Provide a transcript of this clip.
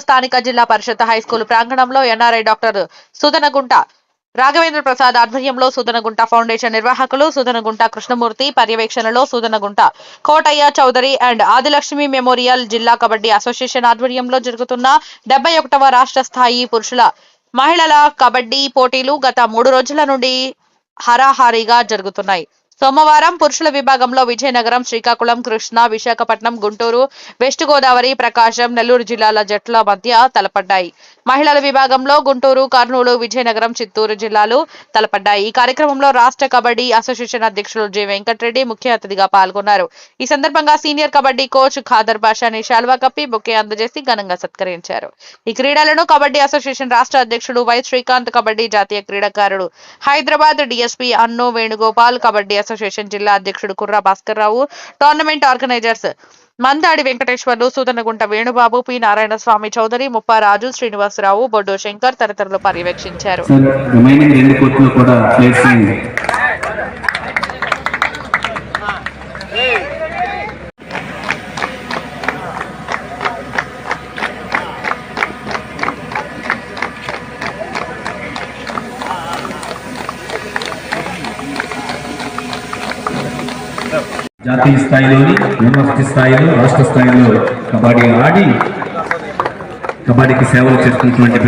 స్థానిక Zilla Parishad high school ప్రాంగణంలో NRI doctor Sudanagunta Raghavendra Prasad ఆధ్వర్యంలో సుదనగుంట ఫౌండేషన్ నిర్వాహకులు సుదనగుంట కృష్ణమూర్తి పర్యవేక్షణలో Sudanagunta Kotaiah Chowdary and Adilakshmi memorial Zilla kabaddi association ఆధ్వర్యంలో జరుగుతున్న డెబ్బై ఒకటవ రాష్ట్ర స్థాయి పురుషుల మహిళల కబడ్డీ పోటీలు గత మూడు రోజుల నుండి హరాహారీగా జరుగుతున్నాయి. సోమవారం పురుషుల విభాగంలో విజయనగరం శ్రీకాకుళం కృష్ణా విశాఖపట్నం గుంటూరు వెస్ట్ గోదావరి ప్రకాశం నెల్లూరు జిల్లాల జట్ల మధ్య తలపడ్డాయి. మహిళల విభాగంలో గుంటూరు కర్నూలు విజయనగరం చిత్తూరు జిల్లాలు తలపడ్డాయి. ఈ కార్యక్రమంలో రాష్ట్ర కబడ్డీ అసోసియేషన్ అధ్యక్షులు జె వెంకటరెడ్డి ముఖ్య అతిథిగా పాల్గొన్నారు. ఈ సందర్భంగా సీనియర్ కబడ్డీ కోచ్ ఖాదర్ బాషాని శాల్వా కప్పి బొకే అందజేసి ఘనంగా సత్కరించారు. ఈ క్రీడలను కబడ్డీ అసోసియేషన్ రాష్ట్ర అధ్యక్షుడు వై శ్రీకాంత్ కబడ్డీ జాతీయ క్రీడాకారుడు హైదరాబాద్ డిఎస్పీ అన్ను వేణుగోపాల్ కబడ్డీ అసోసియేషన్ జిల్లా అధ్యక్షుడు Kurra Bhaskar Rao tournament organisers Mandadi Venkateswarlu Sudanagunta Venubabu P. Narayana Swamy Chowdary Mupparaju Srinivasarao Boddu Shankar తదితరులు పర్యవేక్షించారు. జాతీయ స్థాయిలోని యూనివర్సిటీ స్థాయిలో రాష్ట్ర స్థాయిలో కబడ్డీ ఆడి కబడ్డీకి సేవలు చేస్తున్నటువంటి